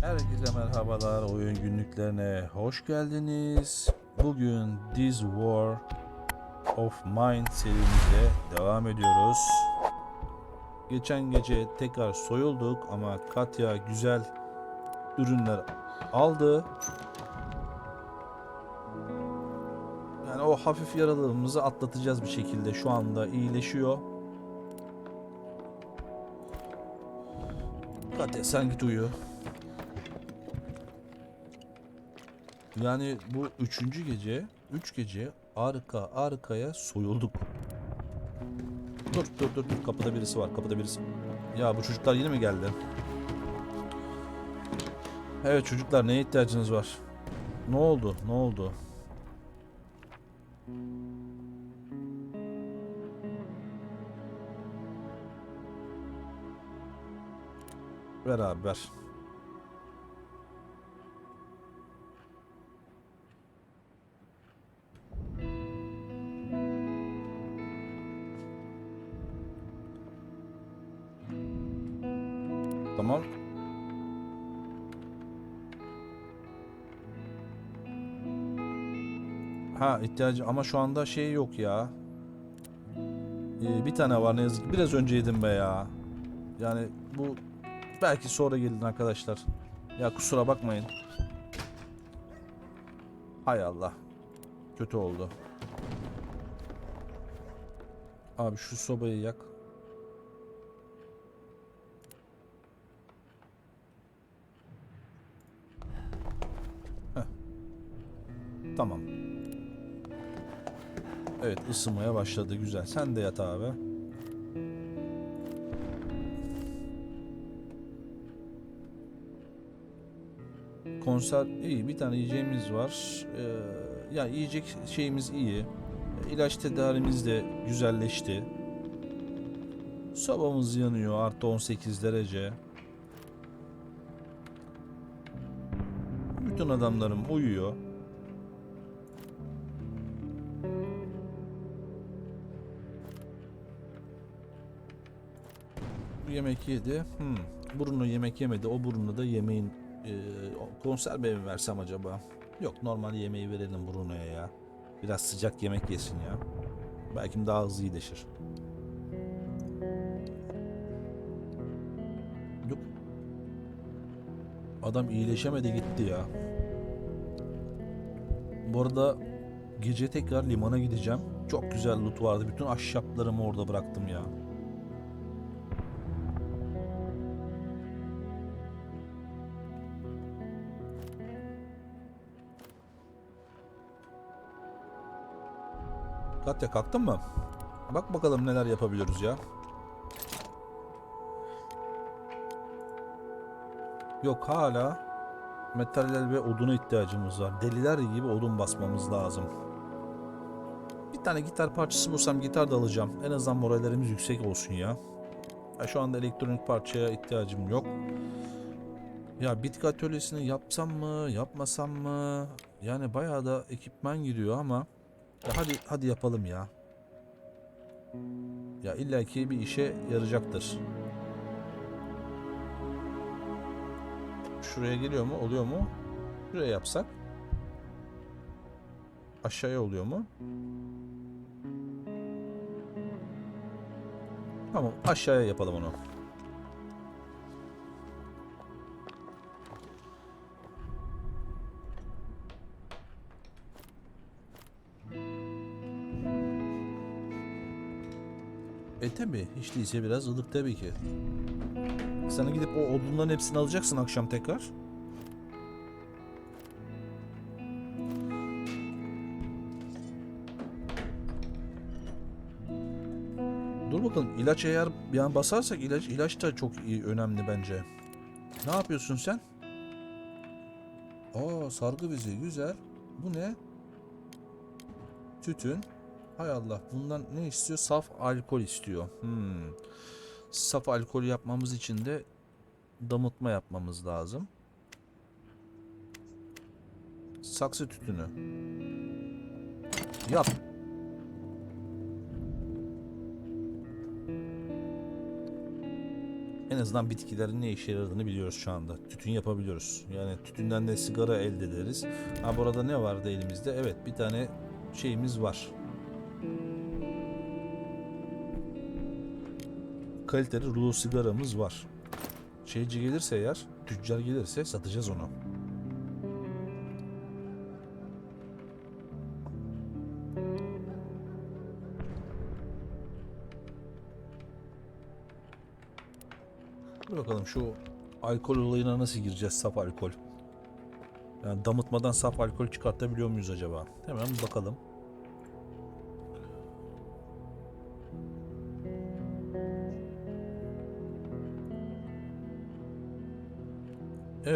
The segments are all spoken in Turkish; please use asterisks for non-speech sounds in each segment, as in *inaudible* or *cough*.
Herkese merhabalar oyun günlüklerine hoş geldiniz. Bugün This War of Mine serimize devam ediyoruz. Geçen gece tekrar soyulduk ama Katya güzel ürünler aldı. Yani o hafif yaralarımızı atlatacağız bir şekilde. Şu anda iyileşiyor. Katya sen git uyu. Yani bu üçüncü gece, üç gece arka arkaya soyulduk. Dur dur dur dur kapıda birisi var kapıda birisi. Ya bu çocuklar yine mi geldi? Evet çocuklar neye ihtiyacınız var? Ne oldu? Ne oldu? Ver abi ver. Tamam. Ha ihtiyacı ama şu anda şey yok ya. Ee, bir tane var ne yazık ki. Biraz önce yedim be ya. Yani bu belki sonra gelin arkadaşlar. Ya kusura bakmayın. Hay Allah. Kötü oldu. Abi şu sobayı yak. Tamam. Evet ısınmaya başladı güzel. Sen de yat abi. Konser iyi. Bir tane yiyeceğimiz var. Ee, ya yiyecek şeyimiz iyi. İlaç tedarimiz de güzelleşti. Sobamız yanıyor. Artı 18 derece. Bütün adamlarım uyuyor. Yemek yedi. Hmm. Bruno yemek yemedi. O Bruno da yemeğin e, konserve mi versem acaba? Yok normal yemeği verelim Bruno'ya ya. Biraz sıcak yemek yesin ya. Belki daha hızlı iyileşir. Yok. Adam iyileşemedi gitti ya. Bu arada gece tekrar limana gideceğim. Çok güzel loot vardı. Bütün ahşaplarımı orada bıraktım ya. Katya kalktın mı? Bak bakalım neler yapabiliyoruz ya. Yok hala metaller ve oduna ihtiyacımız var. Deliler gibi odun basmamız lazım. Bir tane gitar parçası bulsam gitar da alacağım. En azından morallerimiz yüksek olsun ya. ya şu anda elektronik parçaya ihtiyacım yok. Ya bitki atölyesini yapsam mı, yapmasam mı? Yani bayağı da ekipman gidiyor ama ya hadi hadi yapalım ya. Ya illaki bir işe yarayacaktır. Şuraya geliyor mu? Oluyor mu? Şuraya yapsak. Aşağıya oluyor mu? Tamam aşağıya yapalım onu. E tabi hiç değilse biraz ılık tabii ki. Sana gidip o odunların hepsini alacaksın akşam tekrar. Dur bakalım ilaç eğer bir an basarsak ilaç ilaç da çok iyi önemli bence. Ne yapıyorsun sen? Aa sargı bezi güzel. Bu ne? Tütün. Hay Allah bundan ne istiyor? Saf alkol istiyor. Hmm. Saf alkol yapmamız için de damıtma yapmamız lazım. Saksı tütünü. Yap. En azından bitkilerin ne işe yaradığını biliyoruz şu anda. Tütün yapabiliyoruz. Yani tütünden de sigara elde ederiz. Ha burada ne vardı elimizde? Evet bir tane şeyimiz var. Kaliteli rulo sigaramız var. Şeyci gelirse eğer, tüccar gelirse satacağız onu. Dur bakalım şu alkol olayına nasıl gireceğiz saf alkol? Yani damıtmadan saf alkol çıkartabiliyor muyuz acaba? Hemen bakalım.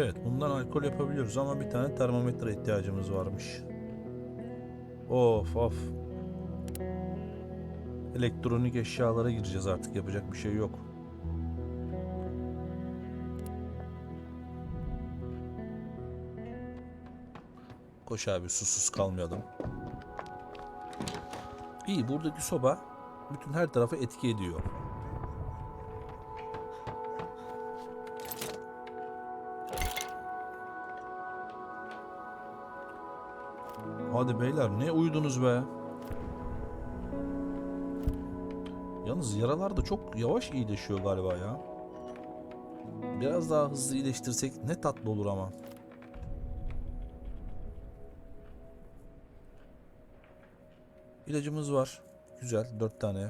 Evet, bundan alkol yapabiliyoruz ama bir tane termometre ihtiyacımız varmış. Of of. Elektronik eşyalara gireceğiz artık yapacak bir şey yok. Koş abi susuz kalmayalım. İyi buradaki soba bütün her tarafa etki ediyor. Hadi beyler ne uyudunuz be? Yalnız yaralar da çok yavaş iyileşiyor galiba ya. Biraz daha hızlı iyileştirsek ne tatlı olur ama. İlacımız var. Güzel. Dört tane.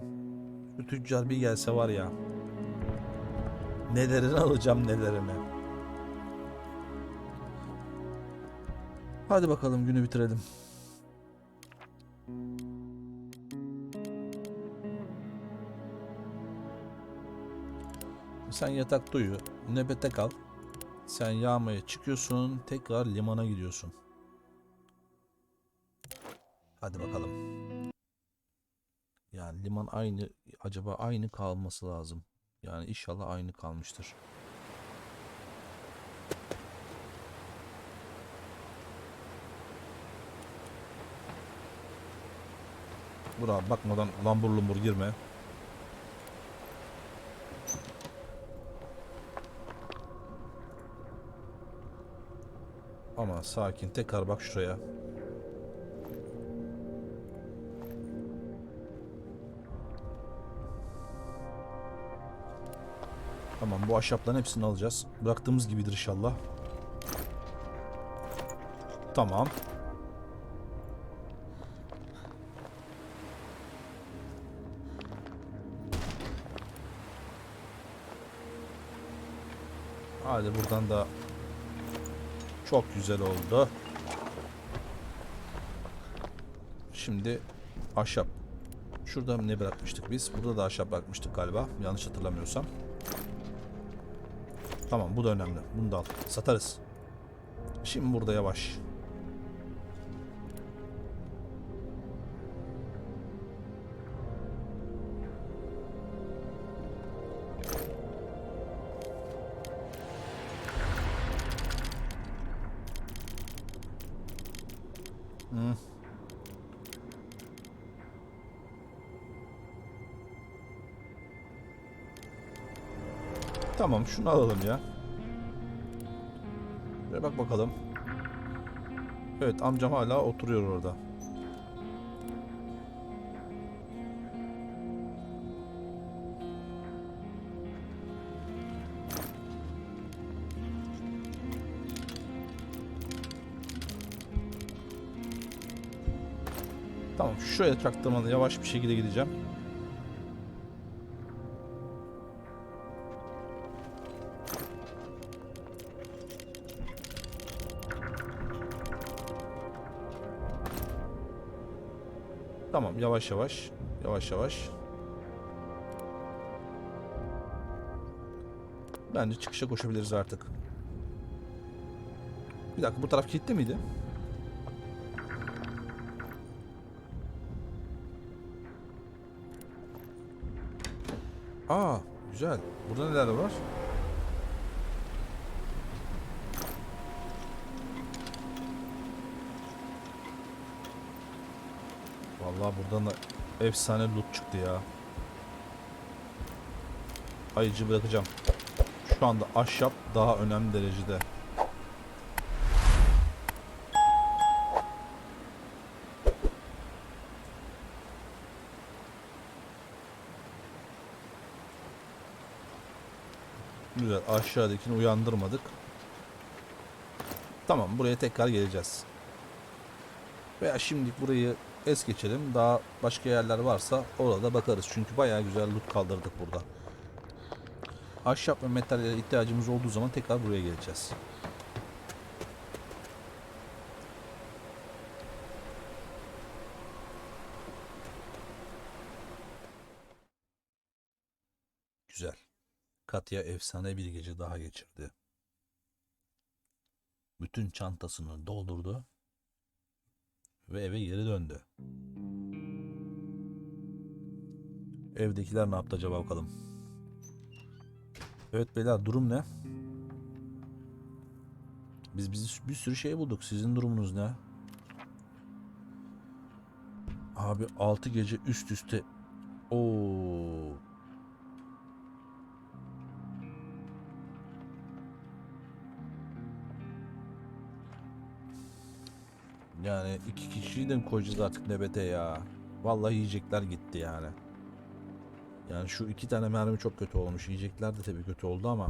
Şu tüccar bir gelse var ya. Nelerini alacağım nelerini. Hadi bakalım günü bitirelim. Sen yatakta uyu. Nöbete kal. Sen yağmaya çıkıyorsun. Tekrar limana gidiyorsun. Hadi bakalım. Yani liman aynı acaba aynı kalması lazım. Yani inşallah aynı kalmıştır. Dur abi bakmadan lambur lumbur girme. Sakin tekrar bak şuraya. Tamam bu ahşapların hepsini alacağız. Bıraktığımız gibidir inşallah. Tamam. Hadi buradan da çok güzel oldu. Şimdi ahşap. Şurada ne bırakmıştık biz? Burada da ahşap bırakmıştık galiba. Yanlış hatırlamıyorsam. Tamam bu da önemli. Bunu da al. Satarız. Şimdi burada yavaş. Tamam şunu alalım ya. Şöyle bak bakalım. Evet amcam hala oturuyor orada. Tamam şuraya çaktırmadan yavaş bir şekilde gideceğim. Tamam yavaş yavaş. Yavaş yavaş. Bence çıkışa koşabiliriz artık. Bir dakika bu taraf kilitli miydi? Aa güzel. Burada neler var? Vallahi buradan da efsane loot çıktı ya. Ayıcı bırakacağım. Şu anda ahşap daha önemli derecede. Güzel. Aşağıdakini uyandırmadık. Tamam buraya tekrar geleceğiz. Veya şimdilik burayı es geçelim. Daha başka yerler varsa orada bakarız. Çünkü bayağı güzel loot kaldırdık burada. Ahşap ve metallere ihtiyacımız olduğu zaman tekrar buraya geleceğiz. Güzel. Katya efsane bir gece daha geçirdi. Bütün çantasını doldurdu ve eve geri döndü. Evdekiler ne yaptı acaba bakalım. Evet beyler durum ne? Biz biz bir sürü şey bulduk. Sizin durumunuz ne? Abi 6 gece üst üste Oo. Yani iki kişiyi de mi koyacağız artık nöbete ya? Vallahi yiyecekler gitti yani. Yani şu iki tane mermi çok kötü olmuş. Yiyecekler de tabii kötü oldu ama.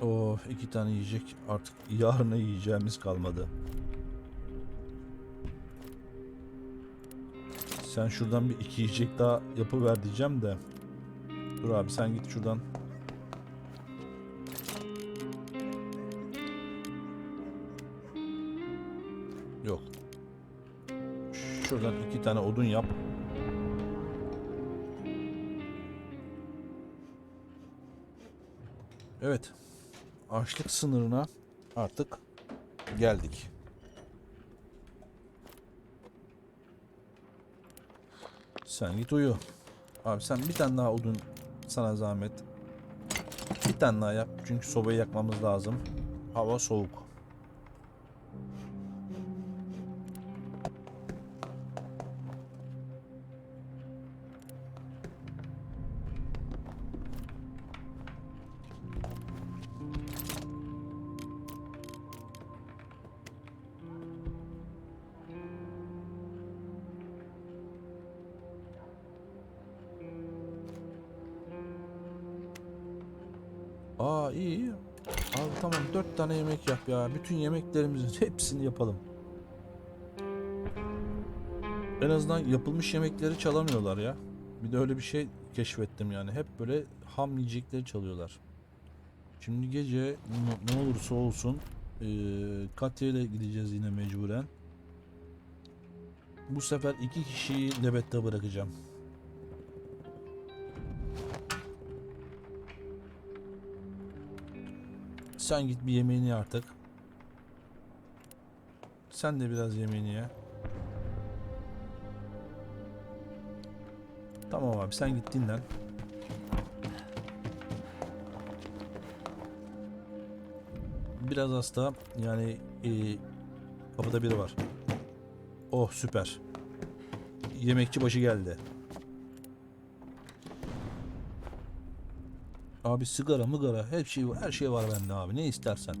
Oh iki tane yiyecek artık yarına yiyeceğimiz kalmadı. Sen şuradan bir iki yiyecek daha yapıver diyeceğim de. Dur abi sen git şuradan. Şuradan iki tane odun yap. Evet. Açlık sınırına artık geldik. Sen git uyu. Abi sen bir tane daha odun sana zahmet. Bir tane daha yap. Çünkü sobayı yakmamız lazım. Hava soğuk. Aa iyi iyi. Abi tamam dört tane yemek yap ya. Bütün yemeklerimizin *laughs* hepsini yapalım. En azından yapılmış yemekleri çalamıyorlar ya. Bir de öyle bir şey keşfettim yani. Hep böyle ham yiyecekleri çalıyorlar. Şimdi gece ne- olursa olsun eee Katya ile gideceğiz yine mecburen. Bu sefer iki kişiyi nöbette bırakacağım. Sen git bir yemeğini ye artık. Sen de biraz yemeğini ye. Tamam abi sen git dinlen. Biraz hasta yani e, kapıda biri var. Oh süper. Yemekçi başı geldi. Abi sigara mıgara her şey her şey var bende abi ne istersen.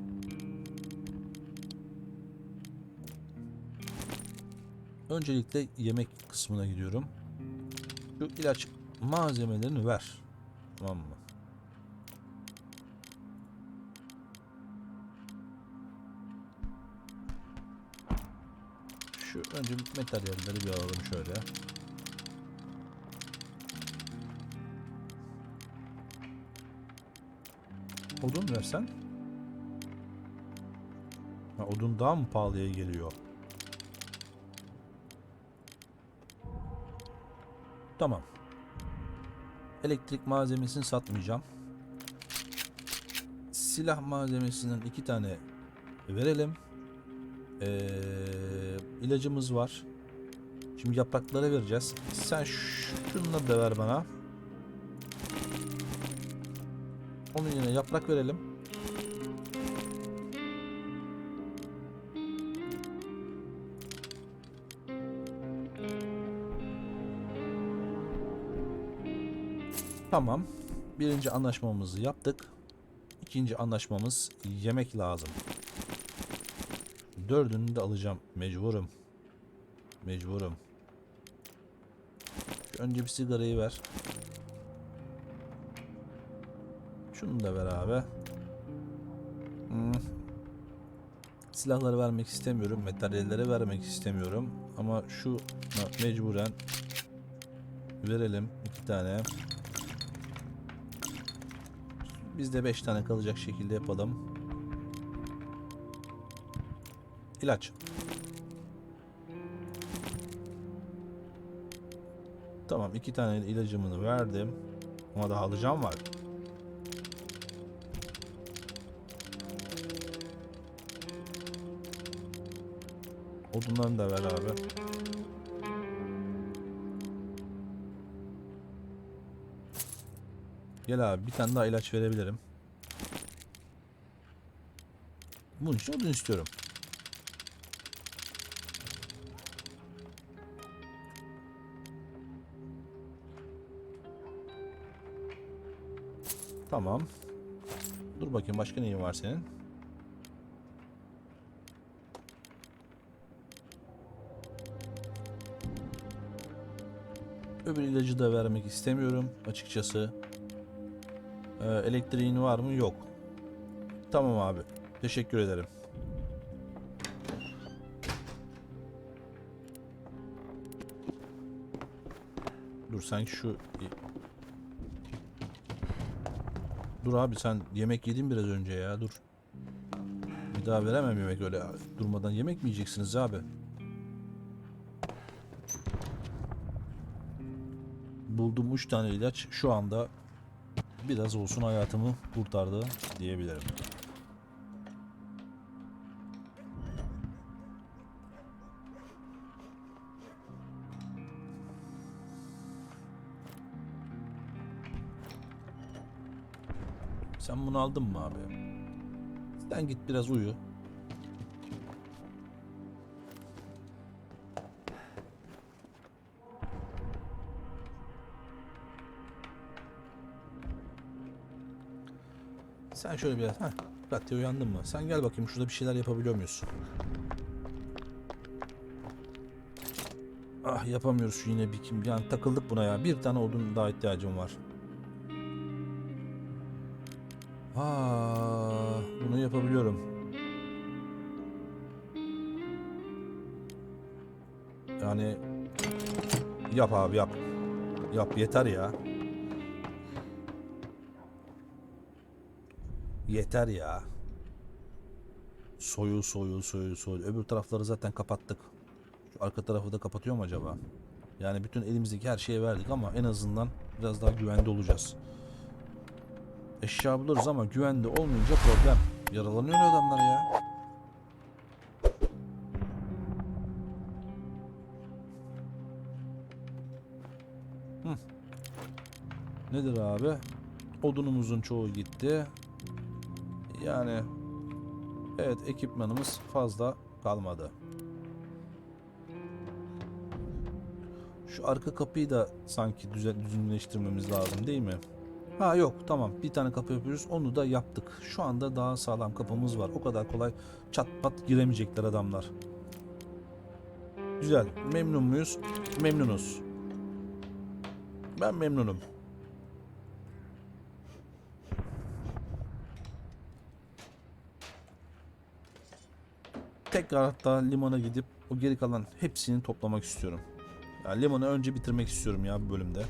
Öncelikle yemek kısmına gidiyorum. Şu ilaç malzemelerini ver. Tamam mı? Şu önce materyalleri bir alalım şöyle. Odun versen. Ha, odun daha mı pahalıya geliyor? Tamam. Elektrik malzemesini satmayacağım. Silah malzemesinden iki tane verelim. Ee, ilacımız var. Şimdi yapraklara vereceğiz. Sen şunları da ver bana. Onun yerine yaprak verelim. Tamam. Birinci anlaşmamızı yaptık. İkinci anlaşmamız yemek lazım. Dördünü de alacağım. Mecburum. Mecburum. Önce bir sigarayı ver. Şunu da ver abi. Hmm. Silahları vermek istemiyorum. Materyallere vermek istemiyorum. Ama şu mecburen verelim iki tane. Biz de 5 tane kalacak şekilde yapalım. İlaç. Tamam iki tane ilacımını verdim. Ama daha alacağım var. Odunlarını da ver abi. Gel abi bir tane daha ilaç verebilirim. Bunun için odun istiyorum. Tamam. Dur bakayım başka neyin var senin? Öbür ilacı da vermek istemiyorum açıkçası. Ee, elektriğin var mı? Yok. Tamam abi. Teşekkür ederim. Dur sen şu... Dur abi sen yemek yedin biraz önce ya dur. Bir daha veremem yemek öyle durmadan yemek mi yiyeceksiniz abi? Buldum 3 tane ilaç şu anda biraz olsun hayatımı kurtardı diyebilirim. Sen bunu aldın mı abi? Sen git biraz uyu. Sen şöyle biraz... Heh, Katya uyandın mı? Sen gel bakayım şurada bir şeyler yapabiliyor muyuz? Ah yapamıyoruz şu yine bir kim. Yani takıldık buna ya. Bir tane odun daha ihtiyacım var. Aa, bunu yapabiliyorum. Yani yap abi yap. Yap yeter ya. Yeter ya. Soyu soyu soyu soyu. Öbür tarafları zaten kapattık. Şu arka tarafı da kapatıyor mu acaba? Yani bütün elimizdeki her şeye verdik ama en azından biraz daha güvende olacağız. Eşya buluruz ama güvende olmayınca problem. Yaralanıyor adamlar ya. Hı. Nedir abi? Odunumuzun çoğu gitti. Yani evet ekipmanımız fazla kalmadı. Şu arka kapıyı da sanki düzen, düzünleştirmemiz lazım değil mi? Ha yok tamam bir tane kapı yapıyoruz onu da yaptık. Şu anda daha sağlam kapımız var. O kadar kolay çat pat giremeyecekler adamlar. Güzel. Memnun muyuz? Memnunuz. Ben memnunum. Tekrar hatta limana gidip o geri kalan hepsini toplamak istiyorum. Ya limanı önce bitirmek istiyorum ya bu bölümde.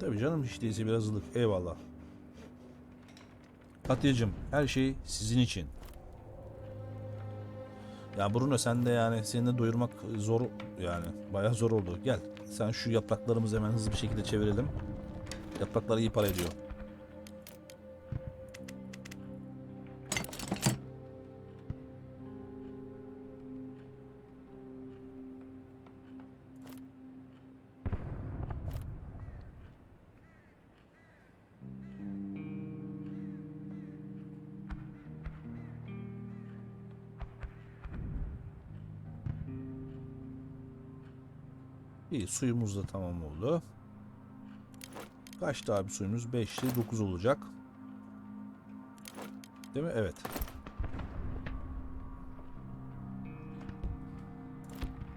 Tabii canım hiç değilse biraz ılık. Eyvallah. Katyacım her şey sizin için. Ya Bruno sen de yani seni de doyurmak zor yani bayağı zor oldu. Gel sen şu yapraklarımızı hemen hızlı bir şekilde çevirelim. Yapraklar iyi para ediyor. İyi suyumuz da tamam oldu. Kaçtı abi suyumuz? 5'ti 9 olacak. Değil mi? Evet.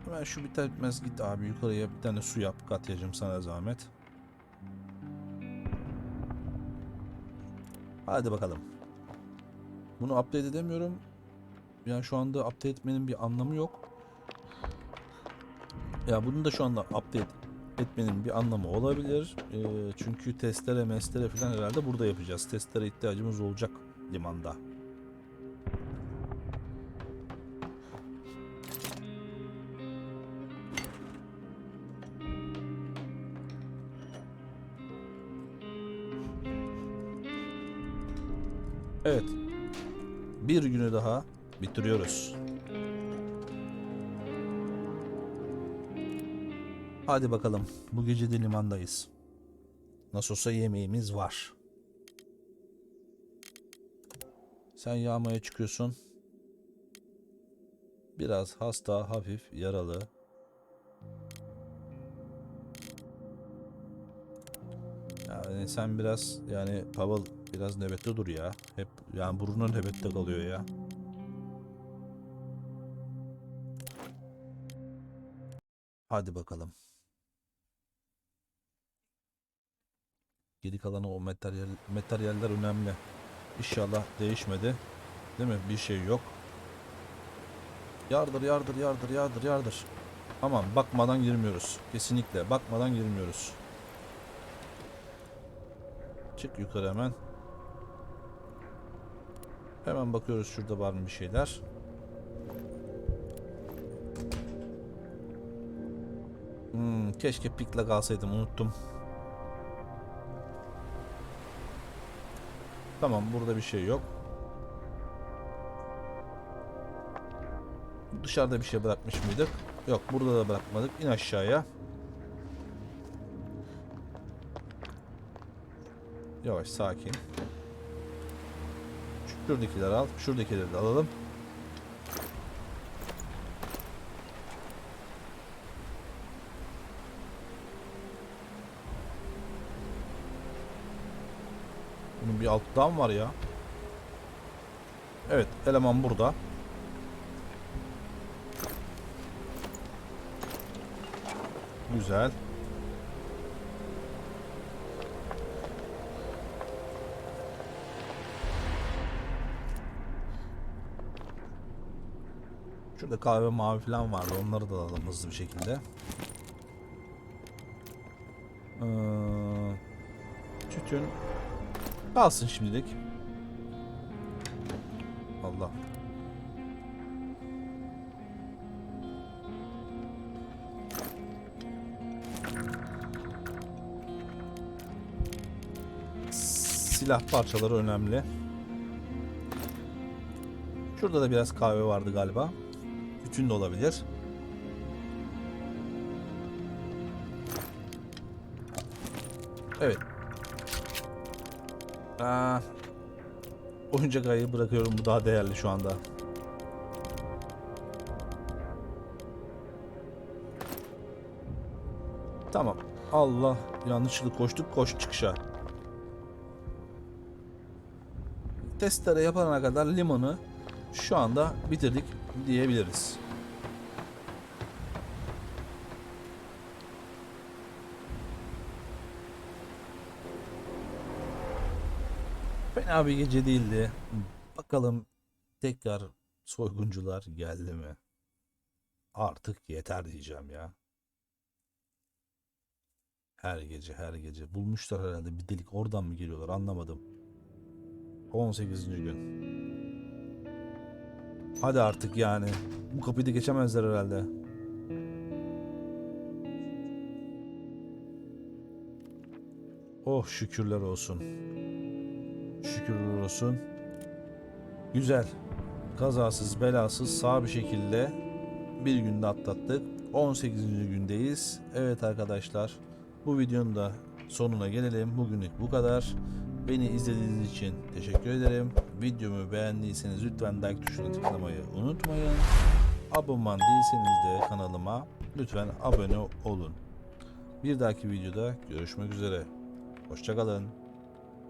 Hemen şu biter bitmez git abi yukarıya bir tane su yap Katya'cığım sana zahmet. Hadi bakalım. Bunu update edemiyorum. Yani şu anda update etmenin bir anlamı yok. Ya bunu da şu anda update etmenin bir anlamı olabilir. Ee, çünkü testere mestere falan herhalde burada yapacağız. Testere ihtiyacımız olacak limanda. Evet. Bir günü daha bitiriyoruz. Hadi bakalım. Bu gece de limandayız. Nasıl olsa yemeğimiz var. Sen yağmaya çıkıyorsun. Biraz hasta, hafif yaralı. Yani sen biraz yani Pavel biraz nöbette dur ya. Hep yani burnun nöbette kalıyor ya. Hadi bakalım. Geri kalanı o materyal, materyaller önemli. İnşallah değişmedi. Değil mi? Bir şey yok. Yardır yardır yardır yardır yardır. Aman bakmadan girmiyoruz. Kesinlikle bakmadan girmiyoruz. Çık yukarı hemen. Hemen bakıyoruz şurada var mı bir şeyler. Hmm, keşke pikle kalsaydım unuttum. Tamam burada bir şey yok. Dışarıda bir şey bırakmış mıydık? Yok burada da bırakmadık. İn aşağıya. Yavaş sakin. Şuradakileri al. Şuradakileri de alalım. Bir alttan var ya. Evet eleman burada. Güzel. Şurada kahve mavi falan vardı. Onları da alalım hızlı bir şekilde. Ee, tütün kalsın şimdilik. Allah. Silah parçaları önemli. Şurada da biraz kahve vardı galiba. Tütün de olabilir. Evet. Aa, oyuncak ayı bırakıyorum. Bu daha değerli şu anda. Tamam. Allah yanlışlıkla koştuk koş çıkışa. Testere yapana kadar limanı şu anda bitirdik diyebiliriz. Fena bir gece değildi. Bakalım tekrar soyguncular geldi mi? Artık yeter diyeceğim ya. Her gece her gece. Bulmuşlar herhalde bir delik oradan mı geliyorlar anlamadım. 18. gün. Hadi artık yani. Bu kapıyı da geçemezler herhalde. Oh şükürler olsun. Şükürler olsun. Güzel. Kazasız belasız sağ bir şekilde bir günde atlattık. 18. gündeyiz. Evet arkadaşlar bu videonun da sonuna gelelim. Bugünlük bu kadar. Beni izlediğiniz için teşekkür ederim. Videomu beğendiyseniz lütfen like tuşuna tıklamayı unutmayın. Abone değilseniz de kanalıma lütfen abone olun. Bir dahaki videoda görüşmek üzere. Hoşçakalın.